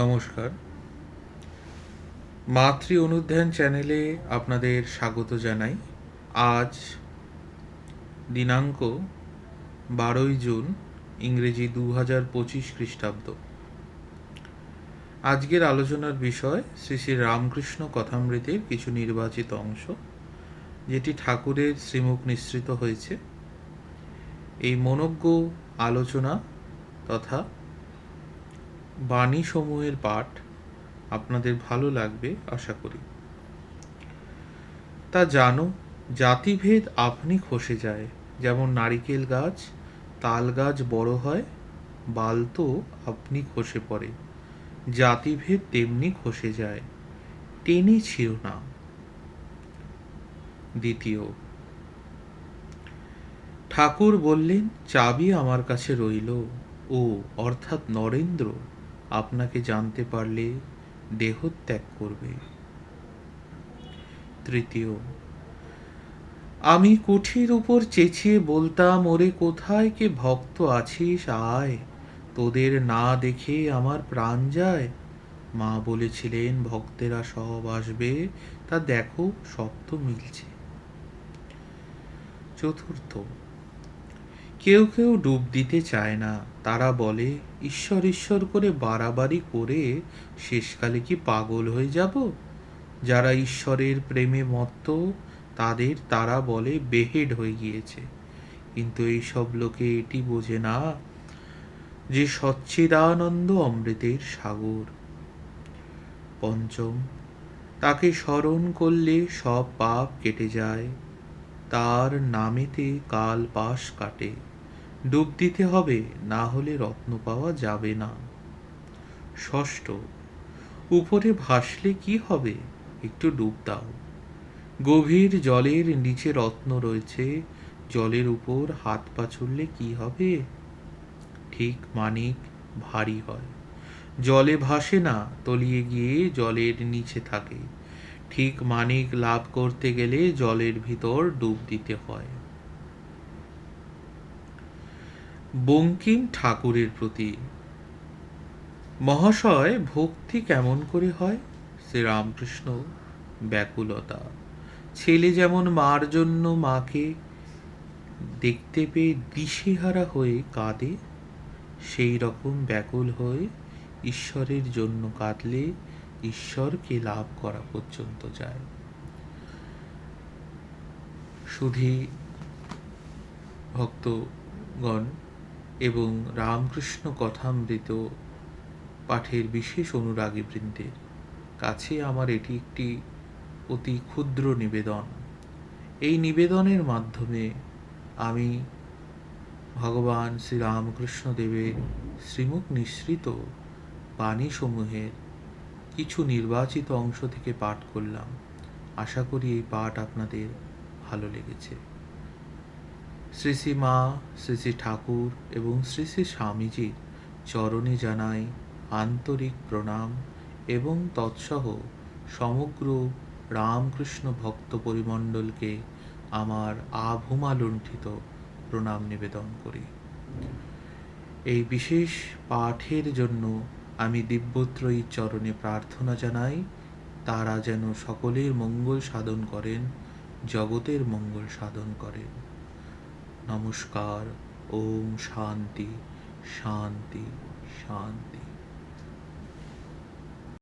নমস্কার। মাতৃ অনুধ্যান চ্যানেলে আপনাদের স্বাগত জানাই। আজ দিনাঙ্ক বারোই জুন, ইংরেজি দু হাজার পঁচিশ খ্রিস্টাব্দ। আজকের আলোচনার বিষয় শ্রী শ্রী রামকৃষ্ণ কথামৃতের কিছু নির্বাচিত অংশ, যেটি ঠাকুরের শ্রীমুখ নিঃসৃত হয়েছে। এই মনজ্ঞ আলোচনা তথা বাণী সমূহের পাঠ আপনাদের ভালো লাগবে, আশা করি। তা জানো, জাতিভেদ আপনি খসে যায়। যেমন নারিকেল গাছ, তাল গাছ বড় হয়, বাল তো আপনি খসে পড়ে। জাতিভেদ তেমনি খসে যায়, টেনে ছিল না। দ্বিতীয়, ঠাকুর বললেন, চাবি আমার কাছে রইল। ও, অর্থাৎ নরেন্দ্র আপনাকে জানতে পারলে দেহত্যাগ করবে। তৃতীয়, আমি কুঠির উপর চেঁচিয়ে বলতাম, ওরে, কোথায় কে ভক্ত আছিস? আয়, তোদের না দেখে আমার প্রাণ যায়। মা বলেছিলেন, ভক্তেরা সব আসবে, তা দেখো, সব তো মিলছে। চতুর্থ কেউ কেউ ডুব দিতে চায় না। তারা বলে, ঈশ্বর ঈশ্বর করে বাড়াবাড়ি করে শেষকালে কি পাগল হয়ে যাব? যারা ঈশ্বরের প্রেমে মত্ত, তাদের তারা বলে, বেহেড হয়ে গিয়েছে। কিন্তু এইসব লোকে এটি বোঝে না যে সচ্চিদানন্দ অমৃতের সাগর। পঞ্চম, তাকে স্মরণ করলে সব পাপ কেটে যায়। তার নামেতে কাল পাশ কাটে। ডুব দিতে হবে, না হলে রত্ন পাওয়া যাবে না। ষষ্ঠ, উপরে ভাসলে কি হবে? একটু ডুব দাও। গভীর জলের নিচে রত্ন রয়েছে, জলের উপর হাত পা ছুড়লে কি হবে? ঠিক মানিক, ভারী হয়। জলে ভাসে না, তলিয়ে গিয়ে জলের নিচে থাকে। ঠিক মানিক লাভ করতে গেলে জলের ভিতর ডুব দিতে হয়। বঙ্কিম ঠাকুরের প্রতি। মহাশয় ভক্তি কেমন করে হয়? শ্রীরামকৃষ্ণ ব্যাকুলতা। ছেলে যেমন মার জন্য মাকে দেখতে পেয়ে দিশেহারা হয়ে কাঁদে, সেই রকম ব্যাকুল হয়ে ঈশ্বরের জন্য কাঁদলে ঈশ্বরকে লাভ করা পর্যন্ত যায়। শুধু ভক্তগণ এবং রামকৃষ্ণ কথামৃত পাঠের বিশেষ অনুরাগী বৃন্দের কাছে আমার এটি একটি অতি ক্ষুদ্র নিবেদন। এই নিবেদনের মাধ্যমে আমি ভগবান শ্রীরামকৃষ্ণ দেবের শ্রীমুখ নিঃসৃত বাণীসমূহের কিছু নির্বাচিত অংশ থেকে পাঠ করলাম। আশা করি এই পাঠ আপনাদের ভালো লেগেছে। শ্রী শ্রী মা শ্রী শ্রী ঠাকুর এবং শ্রী শ্রী স্বামীজির চরণে জানাই আন্তরিক প্রণাম এবং তৎসহ সমগ্র রামকৃষ্ণ ভক্ত পরিমণ্ডলকে আমার আভূমালুণ্ঠিত প্রণাম নিবেদন করি। এই বিশেষ পাঠের জন্য আমি দিব্যত্রয়ীর চরণে প্রার্থনা জানাই, তারা যেন সকলের মঙ্গল সাধন করেন, জগতের মঙ্গল সাধন করেন। নমস্কার ওম শান্তি শান্তি শান্তি।